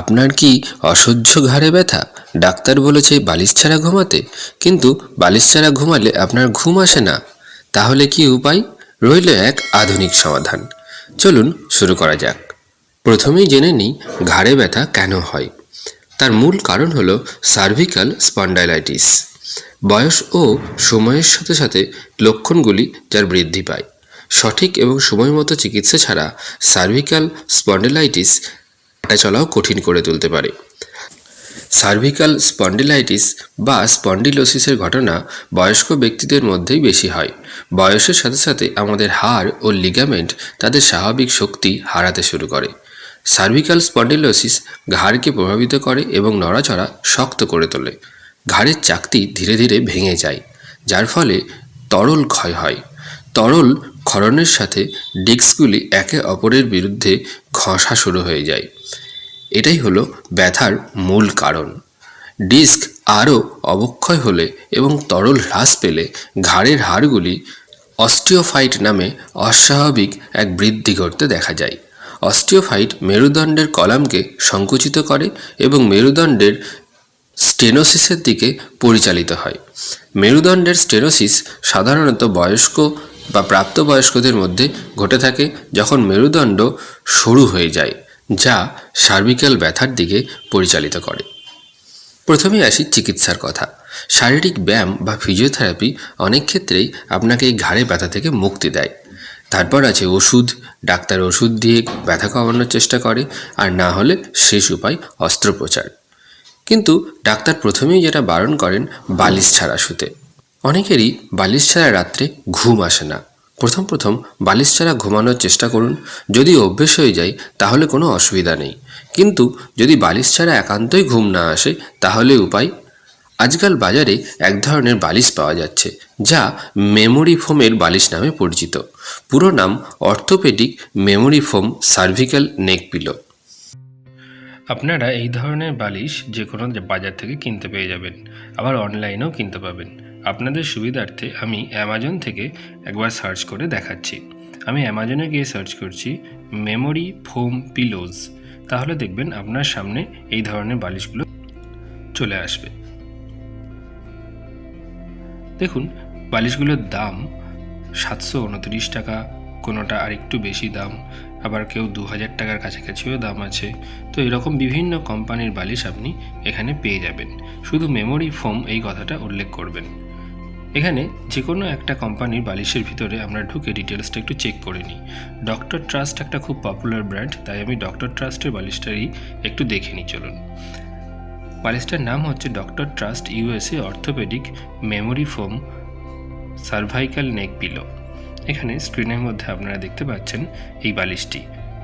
আপনার কি অসহ্য ঘাড়ে ব্যথা? ডাক্তার বলেছে বালিশ ছাড়া ঘুমাতে, কিন্তু বালিশ ছাড়া ঘুমালে আপনার ঘুম আসে না। তাহলে কি উপায়? রইল এক আধুনিক সমাধান। চলুন শুরু করা যাক। প্রথমেই জেনে নিই ঘাড়ে ব্যথা কেন হয়। তার মূল কারণ হলো সার্ভিক্যাল স্পন্ডাইলাইটিস বয়স ও সময়ের সাথে সাথে লক্ষণগুলি যার বৃদ্ধি পায়। সঠিক এবং সময় মতো চিকিৎসা ছাড়া সার্ভিক্যাল স্পন্ডিলাইটিস হাঁটা চলাও কঠিন করে তুলতে পারে। সার্ভিক্যাল স্পন্ডিলাইটিস বা স্পন্ডিলোসিসের ঘটনা বয়স্ক ব্যক্তিদের মধ্যেই বেশি হয়। বয়সের সাথে সাথে আমাদের হাড় ও লিগামেন্ট তাদের স্বাভাবিক শক্তি হারাতে শুরু করে। সার্ভিক্যাল স্পন্ডিলোসিস ঘাড়কে প্রভাবিত করে এবং নড়াচড়া শক্ত করে তোলে। ঘাড়ের চাকতি ধীরে ধীরে ভেঙে যায়, যার ফলে তরল ক্ষয় হয়। তরল ক্ষরণের সাথে ডিস্কগুলি একে অপরের বিরুদ্ধে ঘষা শুরু হয়ে যায়। এটাই হলো ব্যথার মূল কারণ। ডিস্ক আরও অবক্ষয় হলে এবং তরল হ্রাস পেলে ঘাড়ের হাড়গুলি অস্টিওফাইট নামে অস্বাভাবিক এক বৃদ্ধি ঘটতে দেখা যায়। অস্টিওফাইট মেরুদণ্ডের কলামকে সংকুচিত করে এবং মেরুদণ্ডের স্টেনোসিসের দিকে পরিচালিত হয়। মেরুদণ্ডের স্টেনোসিস সাধারণত বয়স্ক বা প্রাপ্তবয়স্কদের মধ্যে ঘটে থাকে যখন মেরুদণ্ড সরু হয়ে যায়, যা সার্ভিক্যাল ব্যথার দিকে পরিচালিত করে। প্রথমে আসি চিকিৎসার কথা। শারীরিক ব্যায়াম বা ফিজিওথেরাপি অনেক ক্ষেত্রেই আপনাকে এই ঘাড়ে ব্যথা থেকে মুক্তি দেয়। তারপর আছে ওষুধ, ডাক্তার ওষুধ দিয়ে ব্যথা কমানোর চেষ্টা করে, আর না হলে শেষ উপায় অস্ত্রোপচার। কিন্তু ডাক্তার প্রথমেই যেটা বারণ করেন, বালিশ ছাড়া শুতে। অনেকেরই বালিশ ছাড়া রাত্রে ঘুম আসে না। প্রথম প্রথম বালিশ ছাড়া ঘুমানোর চেষ্টা করুন। যদি অভ্যেস হয়ে যায়, তাহলে কোনো অসুবিধা নেই। কিন্তু যদি বালিশ ছাড়া একান্তই ঘুম না আসে, তাহলে উপায়? আজকাল বাজারে এক ধরনের বালিশ পাওয়া যাচ্ছে, যা মেমোরি ফোমের বালিশ নামে পরিচিত। পুরো নাম orthopaedic memory foam cervical neck pillow. আপনারা এই ধরনের বালিশ যে কোনো বাজার থেকে কিনতে পেয়ে যাবেন, আবার অনলাইনেও কিনতে পাবেন। আপনাদের সুবিধার্থে আমি অ্যামাজন থেকে একবার সার্চ করে দেখাচ্ছি। আমি অ্যামাজনে গিয়ে সার্চ করছি মেমোরি ফোম পিলোজ তাহলে দেখবেন আপনার সামনে এই ধরনের বালিশগুলো চলে আসবে। দেখুন, বালিশগুলোর দাম সাতশো উনত্রিশ টাকা, কোনোটা আর একটু বেশি দাম, আবার কেউ দু হাজার টাকার কাছাকাছিও দাম আছে। তো এরকম বিভিন্ন কোম্পানির বালিশ আপনি এখানে পেয়ে যাবেন। শুধু মেমোরি ফোম এই কথাটা উল্লেখ করবেন। এখানে যে কোনো একটা কোম্পানির বালিশের ভিতরে আমরা ঢুকে ডিটেলসটা একটু চেক করে নিই। ডক্টর ট্রাস্ট একটা খুব পপুলার ব্র্যান্ড তাই আমি ডক্টর ট্রাস্টের বালিশটারই একটু দেখে নিই, চলুন। বালিশটার নাম হচ্ছে doctor trust USA orthopaedic memory foam cervical neck pillow. এখানে স্ক্রিনের মধ্যে আপনারা দেখতে পাচ্ছেন এই বালিশটি,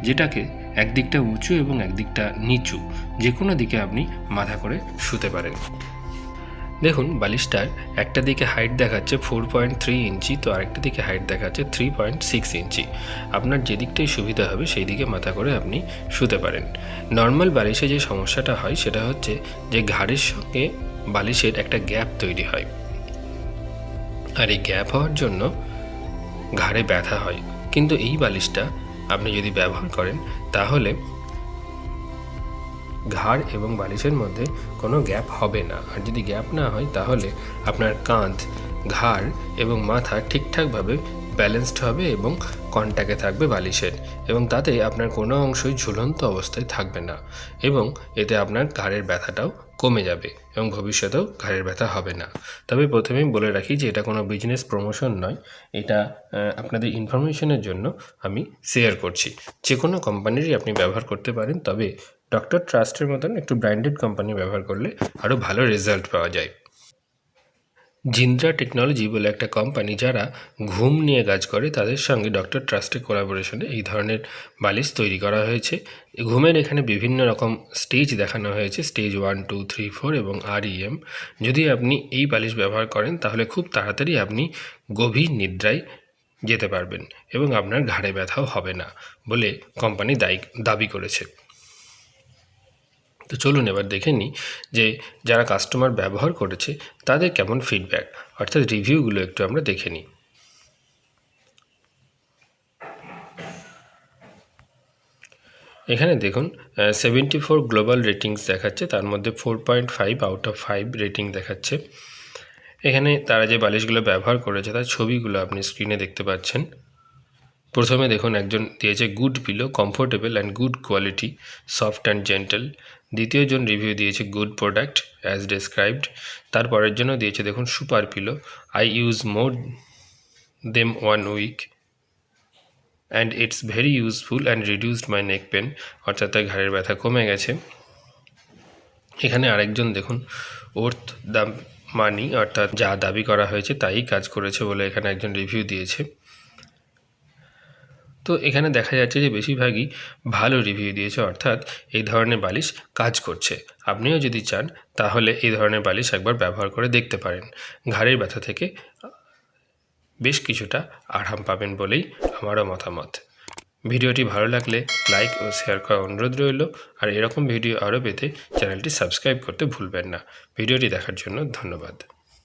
যেটাকে একদিকটা উঁচু এবং একদিকটা নিচু যে কোনো দিকে আপনি মাথা করে শুতে পারেন। দেখুন, বালিশটার একটা দিকে হাইট দেখাচ্ছে ফোর পয়েন্ট থ্রি ইঞ্চি, তো আরেকটা দিকে হাইট দেখাচ্ছে থ্রি পয়েন্ট সিক্স ইঞ্চি। আপনার যে দিকটাই সুবিধা হবে, সেই দিকে মাথা করে আপনি শুতে পারেন। নর্মাল বালিশে যে সমস্যাটা হয়, সেটা হচ্ছে যে ঘাড়ের সঙ্গে বালিশের একটা গ্যাপ তৈরি হয়। আর এই গ্যাপ হওয়ার জন্য ঘাড়ে ব্যথা হয়। কিন্তু এই বালিশটা আপনি যদি ব্যবহার করেন, তাহলে ঘাড় এবং বালিশের মধ্যে কোনো গ্যাপ হবে না। আর যদি গ্যাপ না হয়, তাহলে আপনার কাঁধ, ঘাড় এবং মাথা ঠিকঠাকভাবে ব্যালেন্সড হবে এবং কন্ট্যাক্টে থাকবে বালিশের। এবং তাতে আপনার কোনো অংশই ঝুলন্ত অবস্থায় থাকবে না। এবং এতে আপনার ঘাড়ের ব্যথাটাও কমে যাবে এবং ভবিষ্যতেও ঘাড়ের ব্যথা হবে না। তবে প্রথমেই বলে রাখি যে এটা কোনো বিজনেস প্রমোশন নয়, এটা আপনাদের ইনফরমেশনের জন্য আমি শেয়ার করছি। যে কোনো কোম্পানিরই আপনি ব্যবহার করতে পারেন, তবে ডক্টর ট্রাস্টের মতন একটু ব্র্যান্ডেড কোম্পানি ব্যবহার করলে আরও ভালো রেজাল্ট পাওয়া যায়। জিন্দ্রা টেকনোলজি বলে একটা কোম্পানি যারা ঘুম নিয়ে কাজ করে, তাদের সঙ্গে ডক্টর ট্রাস্টের কোলাবোরেশনে এই ধরনের বালিশ তৈরি করা হয়েছে। ঘুমের এখানে বিভিন্ন রকম স্টেজ দেখানো হয়েছে stage one two three four এবং আর ইএম যদি আপনি এই বালিশ ব্যবহার করেন, তাহলে খুব তাড়াতাড়ি আপনি গভীর নিদ্রায় যেতে পারবেন এবং আপনার ঘাড়ে ব্যথাও হবে না বলে কোম্পানি দায়ী, দাবি করেছে। তো চলুন এবার দেখে নিই যে যারা কাস্টমার ব্যবহার করেছে, তাদের কেমন ফিডব্যাক অর্থাৎ রিভিউগুলো একটু আমরা দেখে নিই। এখানে দেখুন সেভেন্টি ফোর গ্লোবাল রেটিংস দেখাচ্ছে, তার মধ্যে four point five out of five rating দেখাচ্ছে। এখানে তারা যে বালিশগুলো ব্যবহার করেছে, তার ছবিগুলো আপনি স্ক্রিনে দেখতে পাচ্ছেন। প্রথমে দেখুন, একজন দিয়েছে good pillow comfortable and good quality soft and gentle দ্বিতীয়জন রিভিউ দিয়েছে গুড প্রোডাক্ট অ্যাজ ডেসক্রাইবড তারপরের জন্য দিয়েছে দেখুন super pillow I use more them one week and it's very useful and reduced my neck pain অর্থাৎ তার ঘাড়ের ব্যথা কমে গেছে। এখানে আরেকজন দেখুন ওর্থ দাম মানি অর্থাৎ যা দাবি করা হয়েছে তাই কাজ করেছে বলে এখানে একজন রিভিউ দিয়েছে। তো এখানে দেখা যাচ্ছে যে বেশিরভাগই ভালো রিভিউ দিয়েছে, অর্থাৎ এই ধরনের বালিশ কাজ করছে। আপনিও যদি চান, তাহলে এই ধরনের বালিশ একবার ব্যবহার করে দেখতে পারেন। ঘাড়ের ব্যথা থেকে বেশ কিছুটা আরাম পাবেন বলেই আমারও মতামত। ভিডিওটি ভালো লাগলে লাইক ও শেয়ার করার অনুরোধ রইল। আর এরকম ভিডিও আরও পেতে চ্যানেলটি সাবস্ক্রাইব করতে ভুলবেন না। ভিডিওটি দেখার জন্য ধন্যবাদ।